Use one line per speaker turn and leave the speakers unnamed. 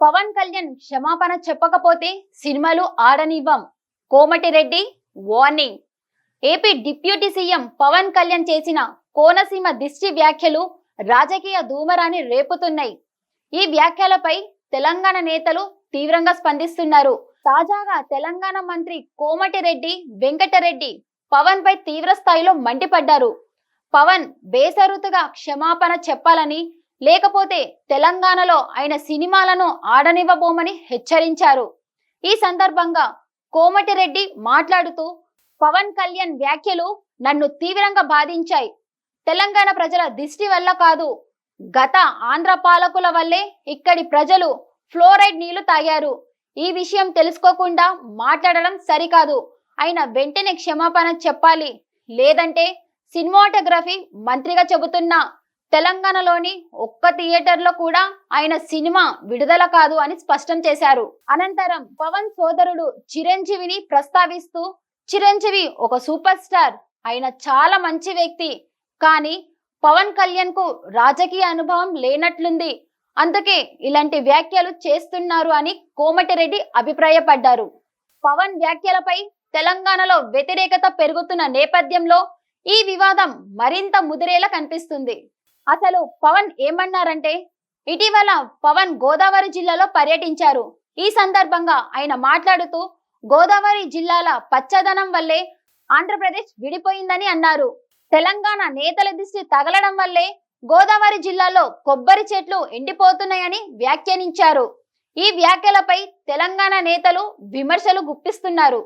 పవన్ కళ్యాణ్ క్షమాపణ చెప్పకపోతే సినిమాలు ఆడనివ్వం. Komatireddy warning AP deputy CM Pawan Kalyan చేసిన కోనసీమ దిష్టి వ్యాఖ్యలు రాజకీయ ధూమరాని రేపుతున్నాయి. ఈ వ్యాఖ్యలపై తెలంగాణ నేతలు తీవ్రంగా స్పందిస్తున్నారు. తాజాగా తెలంగాణ మంత్రి కోమటిరెడ్డి వెంకటరెడ్డి పవన్ పై తీవ్ర స్థాయిలో మండిపడ్డారు. పవన్ బేసరుతుగా క్షమాపణ చెప్పాలని లేకపోతే తెలంగాణలో ఆయన సినిమాలను ఆడనివ్వబోమని హెచ్చరించారు. ఈ సందర్భంగా కోమటిరెడ్డి మాట్లాడుతూ పవన్ కళ్యాణ్ వ్యాఖ్యలు నన్ను తీవ్రంగా బాధించాయి. తెలంగాణ ప్రజల దిష్టి వల్ల కాదు. గత ఆంధ్ర పాలకుల వల్లే ఇక్కడి ప్రజలు ఫ్లోరైడ్ నీళ్ళు తాగారు. ఈ విషయం తెలుసుకోకుండా మాట్లాడడం సరికాదు. ఆయన వెంటనే క్షమాపణ చెప్పాలి. లేదంటే సినిమాటోగ్రఫీ మంత్రిగా చెబుతున్నా. తెలంగాణలోని ఒక్క థియేటర్లో కూడా ఆయన సినిమా విడుదల కాదు అని స్పష్టం చేశారు. అనంతరం పవన్ సోదరుడు చిరంజీవిని ప్రస్తావిస్తూ చిరంజీవి ఒక సూపర్ స్టార్ ఆయన చాలా మంచి వ్యక్తి కానీ పవన్ కళ్యాణ్కు రాజకీయ అనుభవం లేనట్లుంది. అందుకే ఇలాంటి వ్యాఖ్యలు చేస్తున్నారు అని కోమటిరెడ్డి అభిప్రాయపడ్డారు. పవన్ వ్యాఖ్యలపై తెలంగాణలో వ్యతిరేకత పెరుగుతున్న నేపథ్యంలో ఈ వివాదం మరింత ముదిరేలా కనిపిస్తుంది. అసలు పవన్ ఏమన్నారంటే ఇటీవల పవన్ గోదావరి జిల్లాలో పర్యటించారు. ఈ సందర్భంగా ఆయన మాట్లాడుతూ గోదావరి జిల్లాల పచ్చదనం వల్లే ఆంధ్రప్రదేశ్ విడిపోయిందని అన్నారు. తెలంగాణ నేతల దృష్టి తగలడం వల్లే గోదావరి జిల్లాలో కొబ్బరి చెట్లు ఎండిపోతున్నాయని వ్యాఖ్యానించారు. ఈ వ్యాఖ్యలపై తెలంగాణ నేతలు విమర్శలు గుప్పిస్తున్నారు.